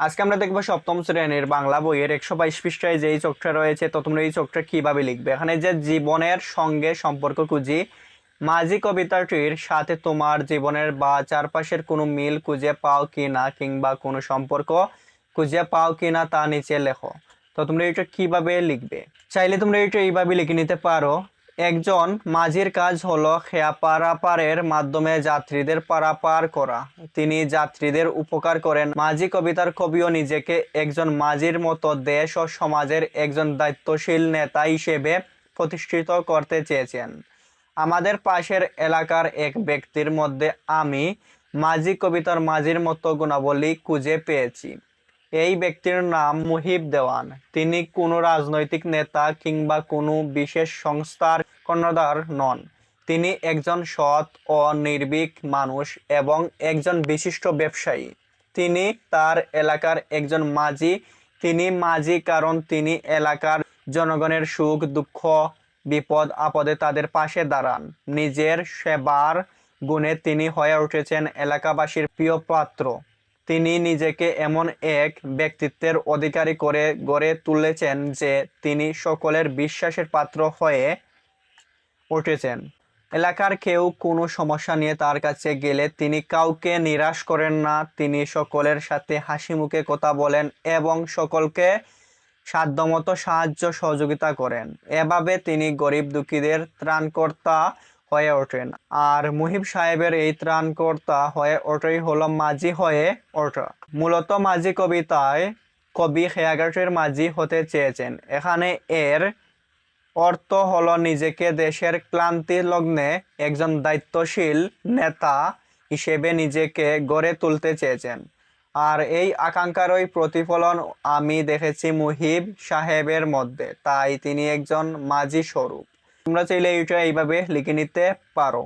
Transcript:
আজকে আমরা দেখব সপ্তম শ্রেণির বাংলা বইয়ের একশো বাইশ পৃষ্ঠায় যে এই চোখটা রয়েছে, তো তোমরা এই চোখটা কীভাবে লিখবে? এখানে যে জীবনের সঙ্গে সম্পর্ক খুঁজি, মাঝি কবিতাটির সাথে তোমার জীবনের বা চারপাশের কোনো মিল খুঁজে পাও কি না কিংবা কোনো সম্পর্ক খুঁজে পাও কি না তা নিচে লেখো। তো তোমরা এটা কীভাবে লিখবে? চাইলে তোমরা এটা এইভাবে লিখে নিতে পারো। একজন মাঝির কাজ হলো খেয়া পারাপারের মাধ্যমে যাত্রীদের পারাপার করা। তিনি যাত্রীদের উপকার করেন। মাঝি কবিতার কবিও নিজেকে একজন মাঝির মতো দেশ ও সমাজের একজন দায়িত্বশীল নেতা হিসেবে প্রতিষ্ঠিত করতে চেয়েছেন। আমাদের পাশের এলাকার এক ব্যক্তির মধ্যে আমি মাঝি কবিতার মাঝির মতো গুণাবলী খুঁজে পেয়েছি। এই ব্যক্তির নাম মুহিব দেওয়ান। তিনি কোনো রাজনৈতিক নেতা কিংবা কোনো বিশেষ সংস্থার কর্ণধার নন। তিনি একজন সৎ ও নির্ভীক মানুষ এবং একজন বিশিষ্ট ব্যবসায়ী। তিনি তার এলাকার একজন মাঝি। তিনি মাঝি কারণ তিনি এলাকার জনগণের সুখ, দুঃখ, বিপদ, আপদে তাদের পাশে দাঁড়ান। নিজের সেবার গুণে তিনি হয়ে উঠেছেন এলাকাবাসীর প্রিয় পাত্র। তিনি নিজেকে এমন এক ব্যক্তিত্বের অধিকারী করে গড়ে তুলেছেন যে তিনি সকলের বিশ্বাসের পাত্র হয়ে উঠেছেন। এলাকার কেউ কোনো সমস্যা নিয়ে তার কাছে গেলে তিনি কাউকে নিরাশ করেন না। তিনি সকলের সাথে হাসি মুখে কথা বলেন এবং সকলকে সাধ্যমতো সাহায্য সহযোগিতা করেন। এভাবে তিনি গরিব দুঃখীদের ত্রাণকর্তা হয়ে ওঠেন। আর মুহিব সাহেবের এই ত্রাণকর্তা হয়ে ওঠাই হল মাঝি হয়ে ওঠা। মূলত মাঝি কবিতায় কবি খেয়াঘাটের মাঝি হতে চেয়েছেন। এখানে এর অর্থ হলো নিজেকে দেশের ক্লান্তি লগ্নে একজন দায়িত্বশীল নেতা হিসেবে নিজেকে গড়ে তুলতে চেয়েছেন। আর এই আকাঙ্ক্ষারই প্রতিফলন আমি দেখেছি মুহিব সাহেবের মধ্যে। তাই তিনি একজন মাঝি স্বরূপ। তোমরা চাইলে এটা এইভাবে লিখে নিতে পারো।